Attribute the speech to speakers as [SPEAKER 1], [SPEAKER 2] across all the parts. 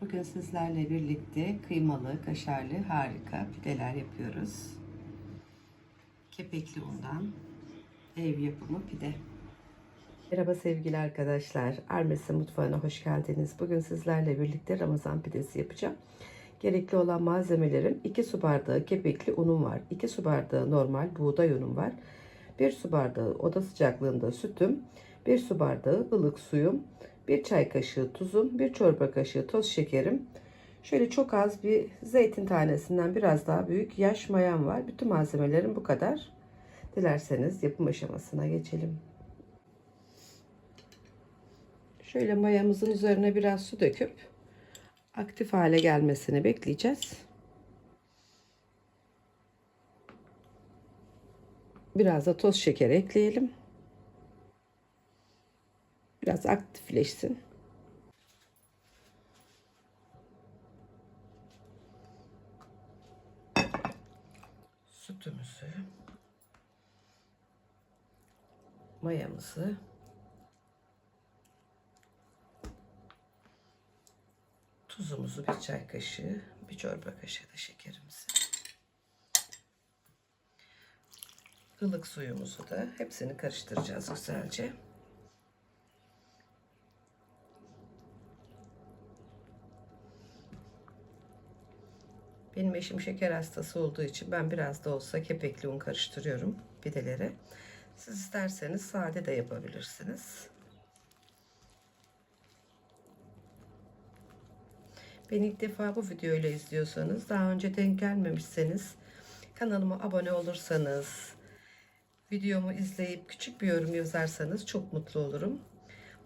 [SPEAKER 1] Bugün sizlerle birlikte kıymalı, kaşarlı harika pideler yapıyoruz. Kepekli undan ev yapımı pide. Merhaba sevgili arkadaşlar. Armesi mutfağına hoş geldiniz. Bugün sizlerle birlikte Ramazan pidesi yapacağım. Gerekli olan malzemelerim 2 su bardağı kepekli unum var. 2 su bardağı normal buğday unum var. 1 su bardağı oda sıcaklığında sütüm. 1 su bardağı ılık suyum. 1 çay kaşığı tuzum. 1 çorba kaşığı toz şekerim. Şöyle çok az bir zeytin tanesinden biraz daha büyük yaş mayam var. Bütün malzemelerim bu kadar. Dilerseniz yapım aşamasına geçelim. Şöyle mayamızın üzerine biraz su döküp aktif hale gelmesini bekleyeceğiz. Biraz da toz şeker ekleyelim. Biraz aktifleşsin. Sütümüzü, mayamızı tuzumuzu bir çay kaşığı, bir çorba kaşığı da şekerimizi. ılık suyumuzu da hepsini karıştıracağız güzelce. Benim eşim şeker hastası olduğu için ben biraz da olsa kepekli un karıştırıyorum pidelere. Siz isterseniz sade de yapabilirsiniz. Beni ilk defa bu videoyla izliyorsanız, daha önce denk gelmemişseniz, kanalıma abone olursanız, videomu izleyip küçük bir yorum yazarsanız çok mutlu olurum.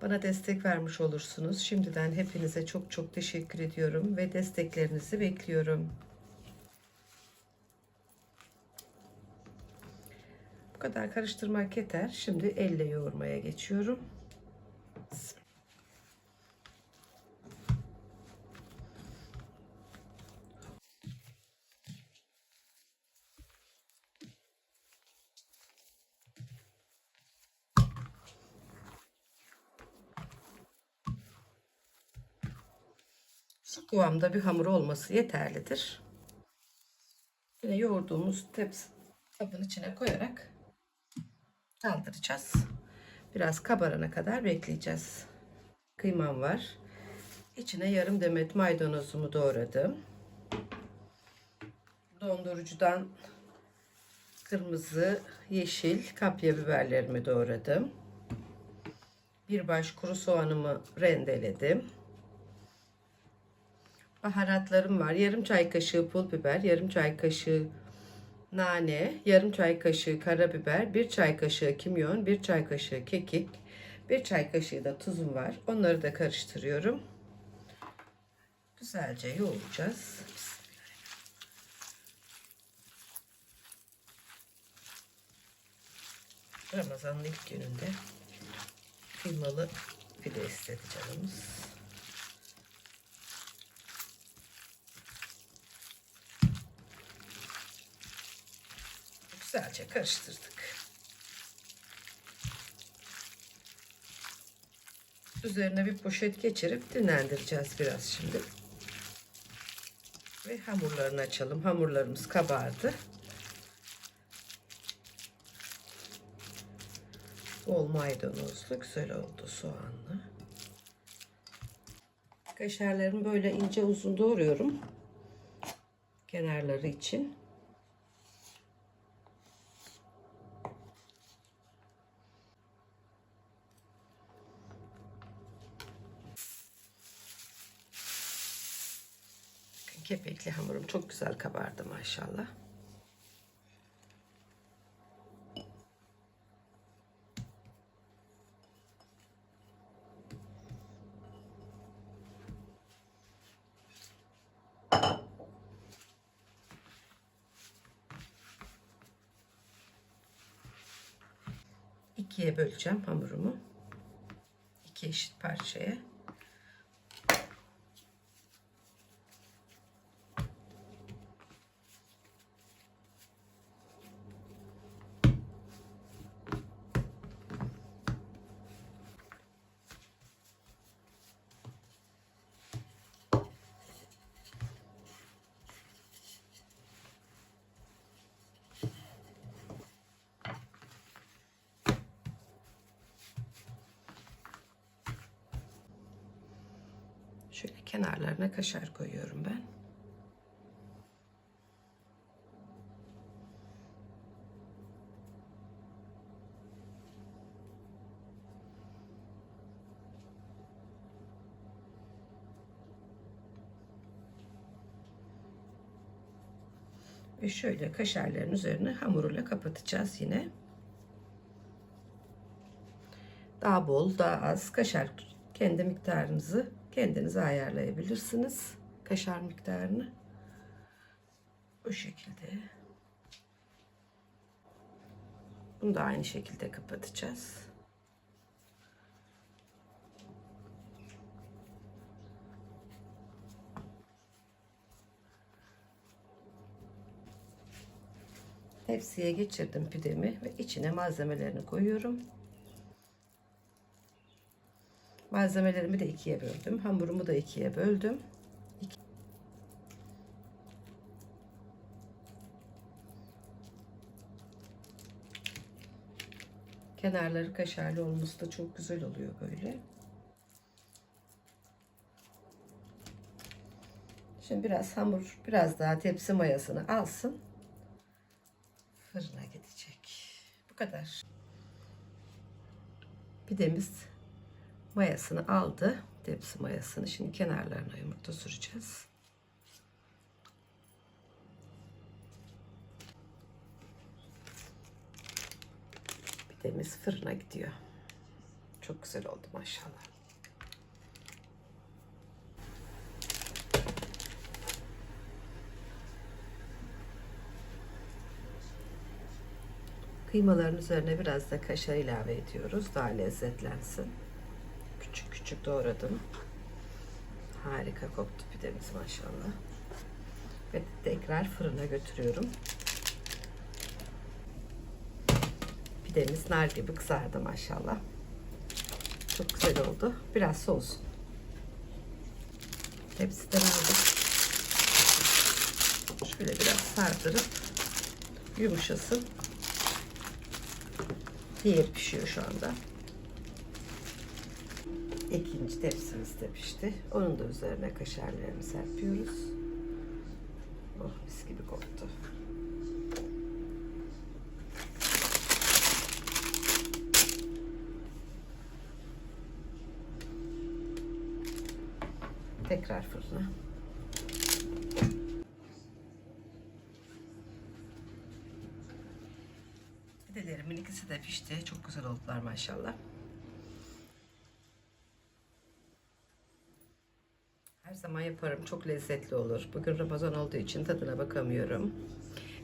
[SPEAKER 1] Bana destek vermiş olursunuz. Şimdiden hepinize çok çok teşekkür ediyorum ve desteklerinizi bekliyorum. Kadar karıştırmak yeter. Şimdi elle yoğurmaya geçiyorum. Şu kıvamda bir hamur olması yeterlidir. Yine yoğurduğumuz tepsi kabın içine koyarak kaldıracağız. Biraz kabarana kadar bekleyeceğiz. Kıymam var. İçine yarım demet maydanozumu doğradım. Dondurucudan kırmızı, yeşil kapya biberlerimi doğradım. Bir baş kuru soğanımı rendeledim. Baharatlarım var. Yarım çay kaşığı pul biber, yarım çay kaşığı nane, yarım çay kaşığı karabiber, bir çay kaşığı kimyon, bir çay kaşığı kekik, bir çay kaşığı da tuzum var. Onları da karıştırıyorum. Güzelce yoğuracağız. Ramazan'ın ilk gününde kıymalı pide istedi canımız. Güzelce karıştırdık. Üzerine bir poşet geçirip dinlendireceğiz biraz şimdi. Ve hamurlarını açalım. Hamurlarımız kabardı. Bol maydanozlu güzel oldu soğanlı. Kaşarlarımı böyle ince uzun doğruyorum. Kenarları için. Kepekli hamurum çok güzel kabardı maşallah. ikiye böleceğim hamurumu. İki eşit parçaya. Şöyle kenarlarına kaşar koyuyorum ben. Ve şöyle kaşarların üzerine hamuruyla kapatacağız yine. Daha bol, daha az kaşar kendi miktarınızı kendinize ayarlayabilirsiniz. Kaşar miktarını. Bu şekilde. Bunu da aynı şekilde kapatacağız. Tepsiye geçirdim pidemi ve içine malzemelerini koyuyorum. Malzemelerimi de ikiye böldüm. Hamurumu da ikiye böldüm. Kenarları kaşarlı olması da çok güzel oluyor böyle. Şimdi biraz hamur, biraz daha tepsi mayasını alsın. Fırına gidecek. Bu kadar. Pidemiz mayasını aldı. Tepsi mayasını. Şimdi kenarlarına yumurta süreceğiz. Pidemiz fırına gidiyor. Çok güzel oldu maşallah. Kıymaların üzerine biraz da kaşar ilave ediyoruz. Daha lezzetlensin. Küçük doğradım. Harika koktu pidemiz maşallah. Ve tekrar fırına götürüyorum. Pidemiz nar gibi kızardı maşallah. Çok güzel oldu. Biraz soğusun. Hepsinden aldık. Şöyle biraz sardırıp yumuşasın. Diğer pişiyor şu anda. İkinci tepsimiz de pişti. Onun da üzerine kaşarlarını serpiyoruz. Oh mis gibi koktu. Tekrar fırına. Pidelerimin ikisi de pişti. Çok güzel oldular maşallah. Zaman yaparım. Çok lezzetli olur. Bugün Ramazan olduğu için tadına bakamıyorum.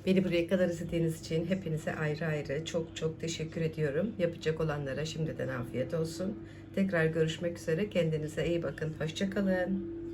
[SPEAKER 1] Beni buraya kadar izlediğiniz için hepinize ayrı ayrı çok çok teşekkür ediyorum. Yapacak olanlara şimdiden afiyet olsun. Tekrar görüşmek üzere. Kendinize iyi bakın. Hoşçakalın.